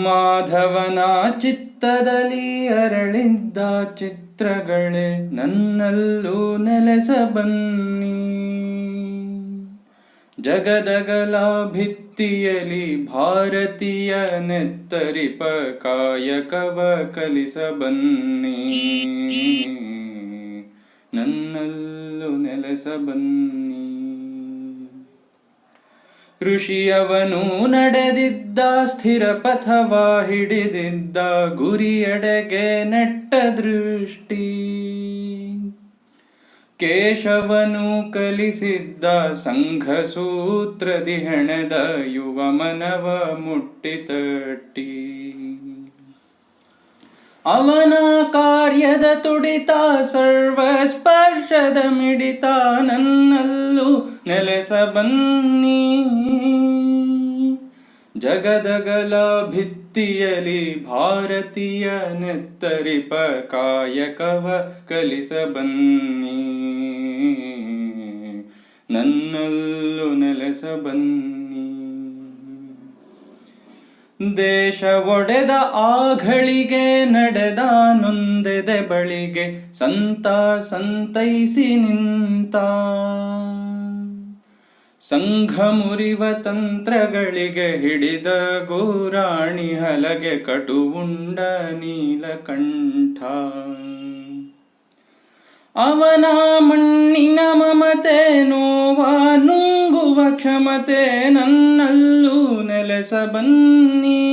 ಮಾಧವನ ಚಿತ್ತದಲ್ಲಿ ಅರಳಿದ್ದ ಚಿತ್ರಗಳೇ ನನ್ನಲ್ಲೂ ನೆಲೆಸ ಬನ್ನಿ ಜಗದಗಲ ಭಿತ್ತಿಯಲಿ ಭಾರತೀಯ ನೆತ್ತರಿಪ ಕಾಯಕವ ಕಲಿಸ ಬನ್ನಿ ನನ್ನಲ್ಲೂ ನೆಲೆಸ ಬನ್ನಿ ಋಷಿಯವನು ನಡೆದಿದ್ದ ಸ್ಥಿರ ಪಥವ ಹಿಡಿದಿದ್ದ ಗುರಿಯಡೆಗೆ ನೆಟ್ಟ ದೃಷ್ಟಿ. ಕೇಶವನು ಕಲಿಸಿದ್ದ ಸಂಘ ಸೂತ್ರದಿ ಹೆಣೆದ ಯುವ ಮನವ ಮುಟ್ಟಿತಟ್ಟಿ ಅವನ ಕಾರ್ಯದ ತುಡಿತ ಸರ್ವ ಸ್ಪರ್ಶದ ಮಿಡಿತ ನನ್ನಲ್ಲೂ ನೆಲೆಸ ಬನ್ನಿ ಜಗದಗಲ ಭಿತ್ತಿಯಲಿ ಭಾರತೀಯ ನೆತ್ತರಿಪ ಕಾಯಕವ ಕಲಿಸಬನ್ನಿ. ನನ್ನಲ್ಲೂ ನೆಲೆಸ ಬನ್ನಿ ದೇಶ ಒಡೆದ ಆಘಳಿಗೆ ನಡೆದ ನೊಂದೆದೆ ಬಳಿಗೆ ಸಂತ ಸಂತೈಸಿ ನಿಂತ. ಸಂಘ ಮುರಿವ ತಂತ್ರಗಳಿಗೆ ಹಿಡಿದ ಗೋರಾಣಿ ಹಲಗೆ ಕಟುವುಂಡ ನೀಲಕಂಠ. ಅವನ ಮಣ್ಣಿನ ಮಮತೆ ನೋವ ನುಂಗುವ ಕ್ಷಮತೆ ನನ್ನಲ್ಲೂ ನೆಲೆಸ ಬನ್ನಿ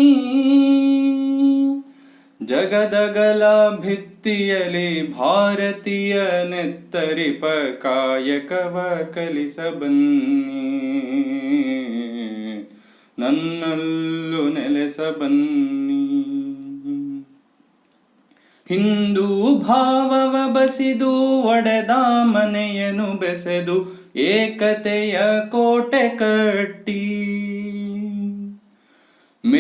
ಜಗದಗಲ ಭಿತ್ತಿಯಲಿ ಭಾರತೀಯ ನೆತ್ತರಿಪ ಕಾಯಕವ ಕಲಿಸ ಬನ್ನಿ ನನ್ನಲ್ಲೂ ನೆಲೆಸ ಬನ್ನಿ ಹಿಂದೂ ಭಾವವ ಬಸಿದು ಒಡೆದ ಮನೆಯನು ಬೆಸೆದು ಏಕತೆಯ ಕೋಟೆ ಕಟ್ಟಿ.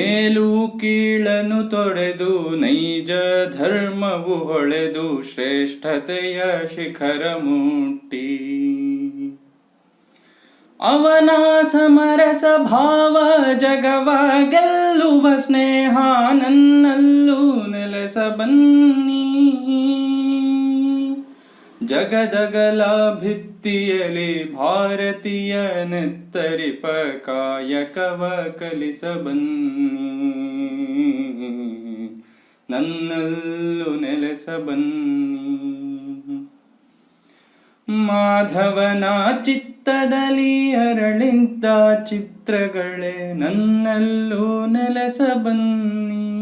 ಮೇಲು ಕೀಳನು ತೊಡೆದು, ನೈಜ ಧರ್ಮವು ಹೊಳೆದು, ಶ್ರೇಷ್ಠತೆಯ ಶಿಖರ ಮುಟ್ಟಿ. ಅವನ ಸಮರಸ ಭಾವ ಜಗವ, ಗೆಲ್ಲುವ ಸ್ನೇಹ ನನ್ನಲ್ಲೂ ನೆಲೆಸ ಬನ್ನಿ ಜಗದಗಲ ಭಿತ್ತಿಯಲಿ ಭಾರತೀಯ ನೆತ್ತರಿಪ ಕಾಯಕವ ಕಲಿಸಬನ್ನಿ. ನನ್ನಲ್ಲೂ ನೆಲೆಸಬನ್ನಿ. ಮಾಧವನ ಚಿತ್ತದಲ್ಲಿ ಅರಳಿದ್ದ ಚಿತ್ರಗಳೇ ನನ್ನಲ್ಲೂ ನೆಲೆಸ ಬನ್ನಿ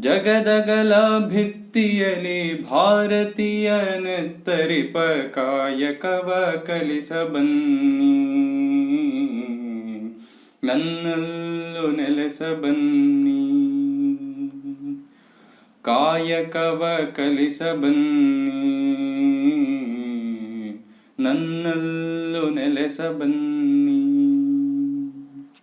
ಜಗದಗಲ ಭಿತ್ತಿಯಲಿ ಭಾರತೀಯ ನೆತ್ತರಿಪ ಕಾಯಕವ ಕಲಿಸ ಬನ್ನಿ ನನ್ನಲ್ಲೂ ನೆಲೆಸ ಬನ್ನಿ ಕಾಯಕವ ಕಲಿಸ ಬನ್ನಿ ನನ್ನಲ್ಲೂ ನೆಲೆಸ ಬನ್ನಿ